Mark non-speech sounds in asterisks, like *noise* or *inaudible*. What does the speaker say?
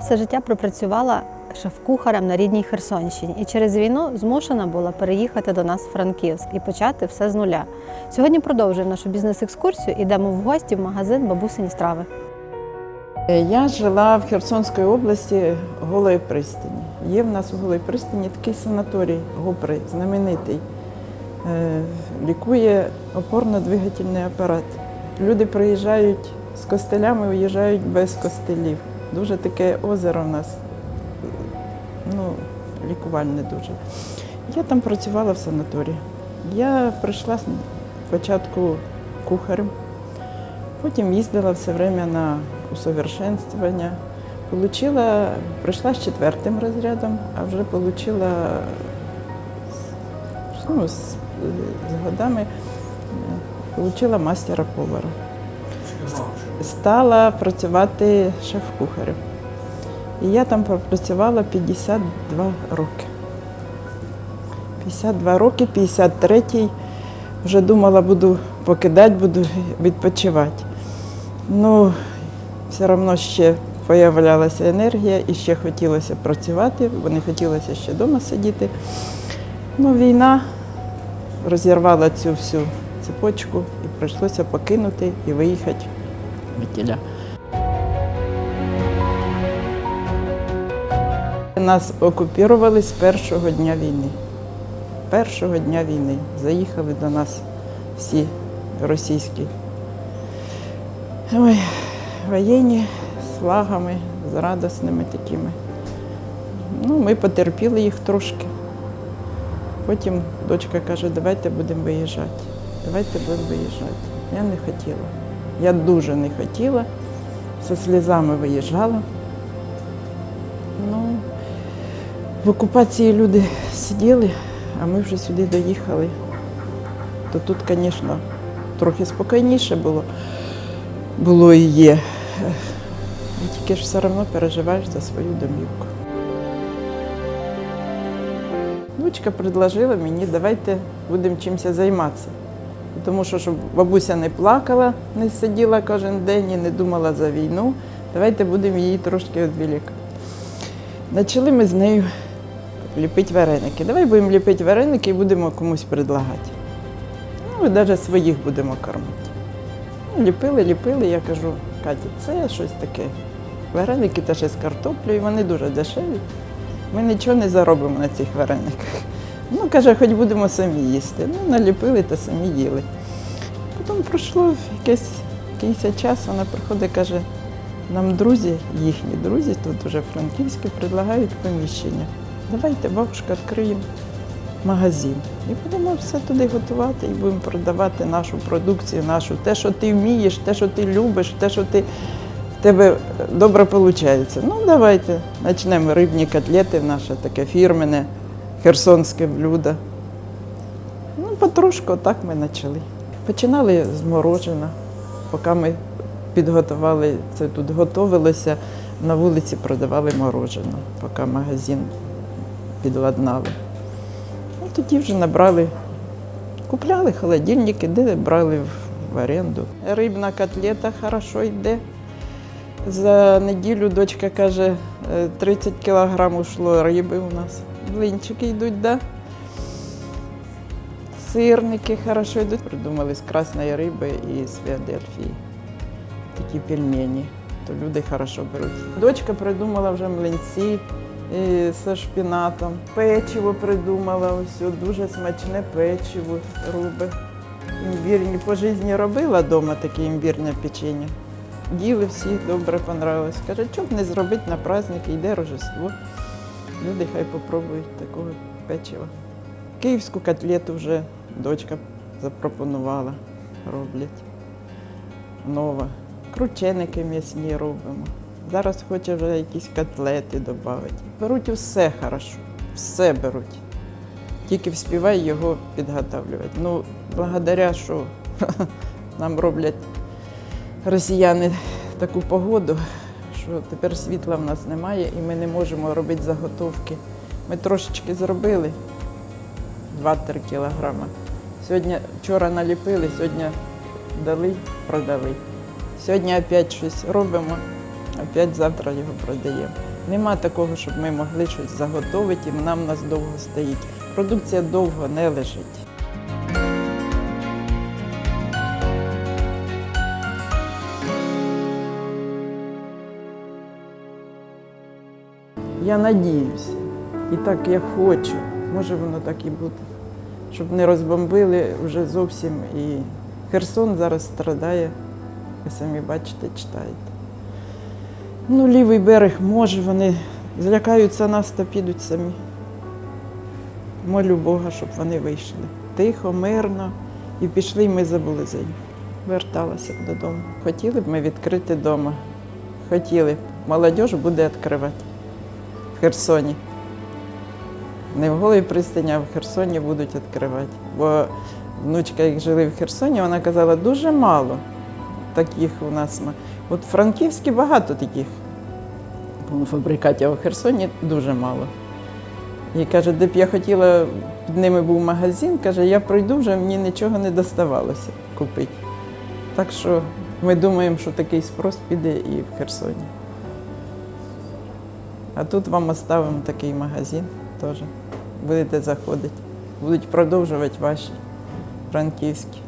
Все життя пропрацювала шеф-кухарем на рідній Херсонщині і через війну змушена була переїхати до нас в Франківськ і почати все з нуля. Сьогодні продовжуємо нашу бізнес-екскурсію. Ідемо в гості в магазин Бабусині страви. Я жила в Херсонській області Голої пристані. Є в нас у Голої пристані такий санаторій Гопри, знаменитий. Е, Лікує опорно-двигательний апарат. Люди приїжджають з костелями, виїжджають без костелів. Дуже таке озеро в нас, ну, лікувальне дуже. Я там працювала в санаторії. Я прийшла спочатку кухарем, Потім їздила все время на усовершенствування. Получила, прийшла з четвертим розрядом, а вже отримала ну, з, з годами отримала мастера повара. Стала працювати шеф-кухарем. І я там пропрацювала 52 роки. 52 роки, 53-й вже думала, буду покидати, буду відпочивати. Ну, все одно ще з'являлася енергія і ще хотілося працювати, бо не хотілося ще вдома сидіти. Ну, війна розірвала цю всю цепочку і прийшлося покинути і виїхати від. Нас окупували з першого дня війни. Першого дня війни заїхали до нас всі російські ой, воєнні з флагами, з радісними такими. Ну, ми потерпіли їх трошки. Потім дочка каже, давайте будемо виїжджати. Давайте будемо виїжджати. Я не хотіла. Я дуже не хотіла. Зі сльозами виїжджала. Ну, в окупації люди сиділи, а ми вже сюди доїхали. То тут, звісно, трохи спокійніше було, було і є. Ну, Тільки ж все одно переживаєш за свою домівку. Дочка предложила мені, давайте будемо чимось займатися. Тому що, щоб бабуся не плакала, не сиділа кожен день і не думала за війну, давайте будемо її трошки відволікати. Почали ми з нею ліпити вареники. Давай будемо ліпити вареники і будемо комусь предлагати. Ну, і навіть своїх будемо кормити. Ну, Ліпили, ліпили, я кажу, Каті, це щось таке. Вареники теж з картоплею, вони дуже дешеві. Ми нічого не заробимо на цих варениках. Ну, каже, хоч будемо самі їсти. Ну, наліпили та самі їли. Потім пройшло якийсь, якийсь час, вона приходить, каже, нам друзі, їхні друзі, тут уже франківські, предлагають приміщення. Давайте, бабушка, відкриємо магазин. І будемо все туди готувати і будемо продавати нашу продукцію, нашу, те, що ти вмієш, те, що ти любиш, те, що ти, тебе добре виходить. Ну, давайте почнемо рибні котлети, наше таке фірменне херсонське блюдо. Ну, потрошку так ми почали. Починали з морожена, поки ми підготували, це тут готувалося, на вулиці продавали мороженое, поки магазин підладнали. Ну, тоді вже набрали, купляли холодильники, де брали в- оренду. Рибна котлета хорошо йде. За неділю дочка каже, е, 30 кілограм ушло риби у нас. Блинчики йдуть, да? Сирники хорошо йдуть. Придумали з красної риби і з Філадельфії. Такі пельмені, то люди хорошо беруть. Дочка придумала вже млинці зі шпінатом. Печиво придумала, ось дуже смачне печиво робить. Імбірні по житті робила вдома таке імбірне печення. Їли всі, добре понравилось. Каже, б не зробити на праздник, йде Рождество. Люди хай попробують такого печива. Київську котлету вже дочка запропонувала, роблять. Нова. Крученики м'ясні робимо. Зараз хоче вже якісь котлети додати. Беруть усе хорошо, все беруть. Тільки вспівай його підготовлювати. Ну, благодаря, що *laughs* нам роблять росіяни таку погоду, що тепер світла в нас немає і ми не можемо робити заготовки. Ми трошечки зробили 2-3 кілограми. Сьогодні вчора наліпили, сьогодні дали, продали. Сьогодні опять щось робимо. опять завтра його продаємо. Нема такого, щоб ми могли щось заготовити, і нам у нас довго стоїть. Продукція довго не лежить. Я надіюся. І так я хочу. Може воно так і буде. Щоб не розбомбили вже зовсім і Херсон зараз страдає. Ви самі бачите, читаєте. Ну, лівий берег може, вони злякаються нас та підуть самі. Молю Бога, щоб вони вийшли. Тихо, мирно. І пішли, і ми забули за їх. Верталася б додому. Хотіли б ми відкрити вдома. Хотіли б. Молодь буде відкривати в Херсоні. Не в Голій пристані, а в Херсоні будуть відкривати. Бо внучка, як жили в Херсоні, вона казала, дуже мало таких у нас. От в Франківській багато таких полуфабрикатів, а в Херсоні дуже мало. І каже, де б я хотіла, під ними був магазин, каже, я пройду, вже мені нічого не доставалося купити. Так що ми думаємо, що такий спрос піде і в Херсоні. А тут вам оставимо такий магазин теж. Будете заходити. Будуть продовжувати ваші франківські.